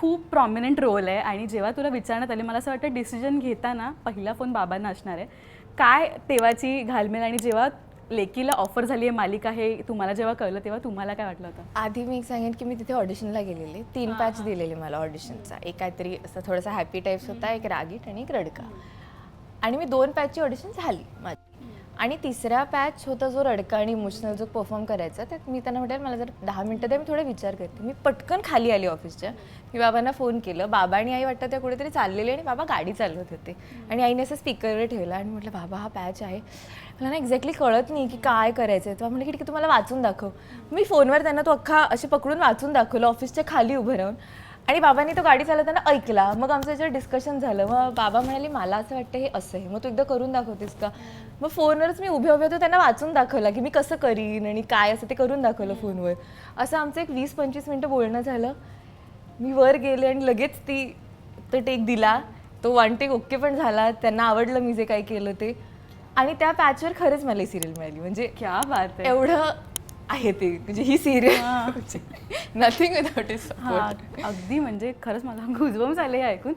खूप prominent role आहे. आणि जेव्हा तुला विचारण्यात आले मला असं वाटतं डिसिजन घेताना पहिला फोन बाबांना असणार आहे. काय तेव्हाची घालमेल आणि जेव्हा लेकीला ऑफर झाली आहे मालिका हे तुम्हाला जेव्हा कळलं तेव्हा तुम्हाला काय वाटलं होतं? आधी मी एक सांगेन की मी तिथे ऑडिशनला गेलेले. तीन पॅच दिलेले मला ऑडिशनचा एक काहीतरी असं थोडासा हॅपी टाईप्स होता एक रागीट आणि एक रडका. आणि मी दोन पॅचची ऑडिशन झाली माझी. आणि तिसरा पॅच होता जो रडका आणि इमोशनल जो परफॉर्म करायचा त्यात मी त्यांना म्हटलं मला जर दहा मिनटं द्या मी थोडा विचार करते. मी पटकन खाली आली ऑफिसच्या मी बाबांना फोन केलं. बाबा आणि आई वाटतं त्या कुठेतरी चाललेले आणि बाबा गाडी चालवत होते. आणि आईने असं स्पीकरवर ठेवलं आणि म्हटलं बाबा हा पॅच आहे. मला ना एक्झॅक्टली कळत नाही की काय करायचं आहे तेव्हा म्हटलं की ठीक आहे तुम्हाला वाचून दाखव. मी फोनवर त्यांना तो अख्खा असे पकडून वाचून दाखवलं ऑफिसच्या खाली उभं राहून. आणि बाबांनी तो गाडी चालवताना ऐकला. मग आमचं याच्यावर डिस्कशन झालं मग बाबा म्हणाले मला असं वाटतं हे असं आहे. मग तू एकदा करून दाखवतेस का? मग फोनवरच मी उभे उभे होते त्यांना वाचून दाखवला की मी कसं करीन आणि काय असं ते करून दाखवलं फोनवर. असं आमचं एक वीस पंचवीस मिनटं बोलणं झालं. मी वर गेले आणि लगेच ती तो टेक दिला. तो वन टेक ओके पण झाला. त्यांना आवडलं मी जे काही केलं ते. आणि त्या पॅचवर खरंच मला सिरियल मिळाली. म्हणजे क्या बात आहे. एवढं आहे ते. म्हणजे ही सिरियल नथिंग विदाउट इज हा अगदी म्हणजे खरंच मला गुजबम्स आले हे ऐकून.